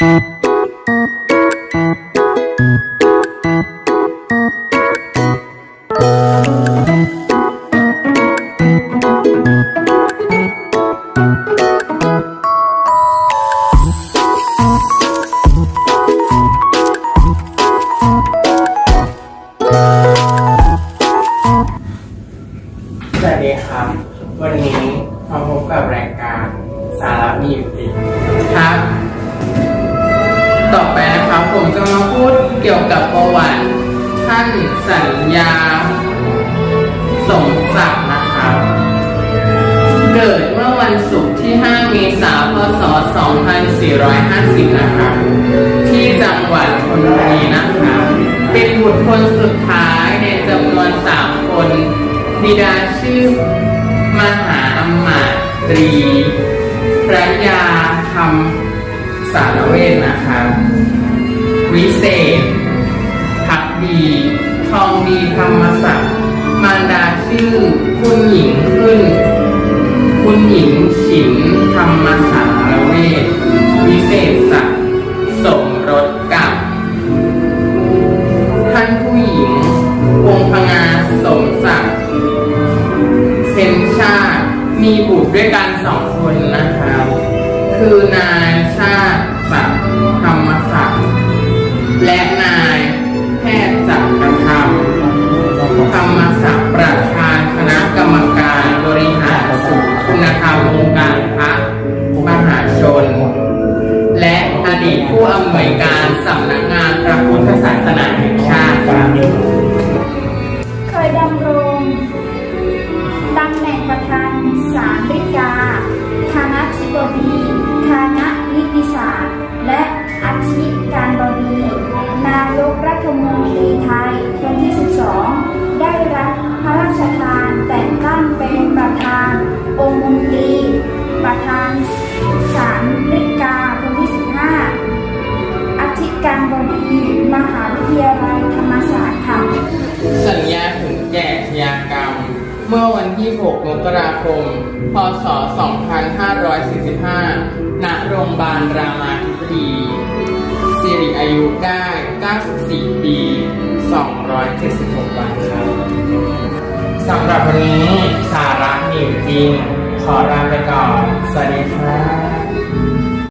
สวัสดีครับ วันนี้มาพบกับรายการสาระมีอยู่จริงครับ ผมจะมาพูดเกี่ยวกับประวัติท่านสัญญาสมศักดิ์นะครับเกิดเมื่อวันศุกร์ที่ 5 เมษายน พศ 2450 นะครับที่จังหวัดชลบุรีนะครับเป็นบุตรคนสุดท้ายในจำนวน 3 คน บิดาชื่อมหาอำมาตรีพระยาธรรมสารเวทนะครับ วิเศษพักดีทองดีธรรมศักดิ์มารดาชื่อ คุณหญิงขึ้น คุณหญิงฉินธรรมสารเวทวิเศษศักดิ์สมรสกับ ท่านผู้หญิงวงพงาสมศักดิ์เซนชาติมีบุตรด้วยกันสองคนนะครับคือนายชาติศักดิ์ธรรมศักดิ์ และนายแพทย์จักรธรรมธรรมศักดิ์ประธานคณะกรรมการบริหารศูนย์คุณธรรมวงการพระมหาชน และอดีตผู้อำนวยการสำนักงานพระพุทธศาสนาแห่งชาติเคยดำรงตำแหน่งประธานสารริกาคณะธิบดี วันที่ 6 มกราคม พศ 2545 ณ โรงพยาบาลรามาธิบดีสิริอายุได้ 94 ปี 276 วันครับสำหรับวันนี้สาระมีจริง ขอลาไปก่อน สวัสดีครับ